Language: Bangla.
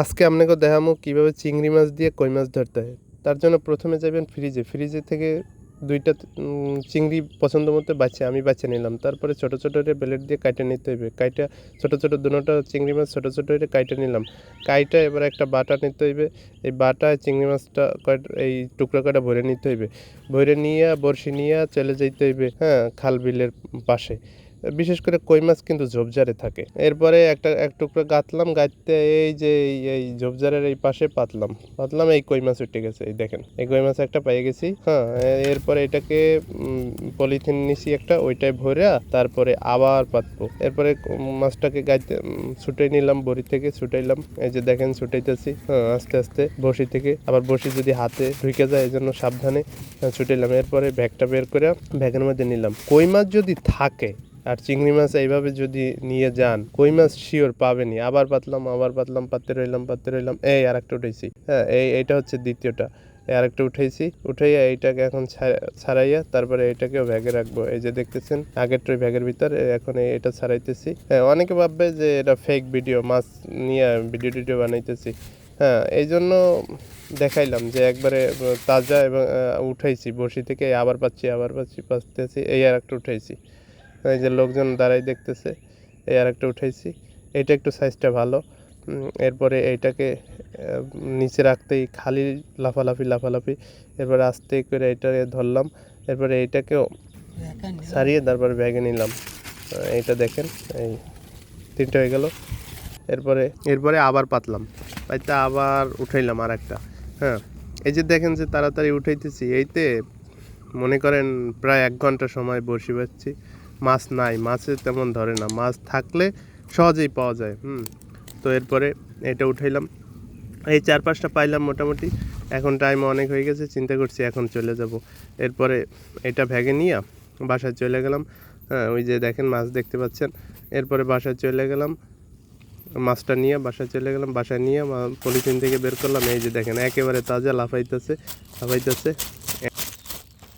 আজকে আপনাকে দেখামো কীভাবে চিংড়ি মাছ দিয়ে কই মাছ ধরতে হয়। তার জন্য প্রথমে যাবেন ফ্রিজে ফ্রিজে থেকে দুইটা চিংড়ি পছন্দ মতো বাছে, আমি বাছে নিলাম। তারপরে ছোটো ছোটো করে ব্লেড দিয়ে কাটে নিতে হবে। কাইটা, ছোটো ছোটো দুটোটা চিংড়ি মাছ ছোটো ছোটো করে কাইটে নিলাম। কাইটা এবার একটা বাটা নিতে হইবে এই বাটায় চিংড়ি মাছটা এই টুকরো কটা ভরে নিতে হইবে ভরে নিয়ে, বড়শি নিয়ে চলে যাইতে হইবে হ্যাঁ খাল বিলের পাশে। বিশেষ করে কই মাছ কিন্তু ঝোপঝাড়ে থাকে। এরপরে একটা এক টুকরো গাঁথলাম গাঁথতে এই যে এই- ঝোপঝাড়ের এই পাশে পাতলাম। পাতলাম এই কই মাছ উঠে গেছে এই দেখেন। এই কই মাছ একটা পেয়ে গেছি হ্যাঁ এরপরে এটাকে পলিথিন নিছি একটা ওইটাই ভরে তারপরে আবার পাতবো। এরপরে মাছটাকে গাইতে ছুটে নিলাম বড়ি থেকে ছুটাইলাম। এই যে দেখেন ছুটাইতেছি হ্যাঁ আস্তে আস্তে বসি থেকে। আবার বসি যদি হাতে ঢুকে যায় এই জন্য সাবধানে আহ, ছুটাইলাম। এরপরে ব্যাগটা বের করে ব্যাগের মধ্যে নিলাম। কই মাছ যদি থাকে আর চিংড়ি মাছ এইভাবে যদি নিয়ে যান, কই মাছ শিওর পাবেনি আবার পাতলাম আবার পাতলাম পাততে রইলাম পাততে রইলাম, এই আর একটা উঠেছি হ্যাঁ এই, এইটা হচ্ছে দ্বিতীয়টা। আর একটা উঠেছি উঠাইয়া এইটাকে এখন ছাড়াইয়া তারপরে এটাকেও ব্যাগে রাখব। এই যে দেখতেছেন আগের আগেরটাই ব্যাগের ভিতর, এখন এটা ছাড়াইতেছি। হ্যাঁ অনেকে ভাববে যে এটা ফেক ভিডিও মাছ নিয়ে ভিডিও টিডিও বানাইতেছি। হ্যাঁ এই জন্য দেখাইলাম যে একবারে তাজা এবং উঠাইছি। বসি থেকে আবার পাচ্ছি আবার পাচ্ছি পাচ্তেছি এই আর একটা উঠাইছি। এই যে লোকজন দাঁড়াই দেখতেছে, এই আর একটা উঠাইছি। এটা একটু সাইজটা ভালো। এরপরে এইটাকে নিচে রাখতেই খালি লাফালাফি লাফালাফি। এরপরে আস্তে করে এটাকে ধরলাম। এরপরে এইটাকেও সারিয়ে তারপরে ব্যাগে নিলাম। এইটা দেখেন, এই তিনটা হয়ে গেল। এরপরে এরপরে আবার পাতলাম। পাইতে আবার উঠাইলাম আর একটা হ্যাঁ এই যে দেখেন যে তাড়াতাড়ি উঠাইতেছি, এইতে মনে করেন প্রায় এক ঘণ্টা সময় বসি পাচ্ছি। মাছ নাই মাছে তেমন ধরে না। মাছ থাকলে সহজেই পাওয়া যায়, হুম। তো এরপরে এটা উঠাইলাম। এই চার পাঁচটা পাইলাম মোটামুটি। এখন টাইম অনেক হয়ে গেছে, চিন্তা করছি এখন চলে যাব। এরপরে এটা ভ্যাগে নিয়ে বাসায় চলে গেলাম। হ্যাঁ ওই যে দেখেন মাছ দেখতে পাচ্ছেন। এরপরে বাসায় চলে গেলাম। মাছটা নিয়ে বাসায় চলে গেলাম। বাসায় নিয়ে পলিথিন থেকে বের করলাম। এই যে দেখেন, একেবারে তাজা লাফাইতেছে লাফাইতেছে।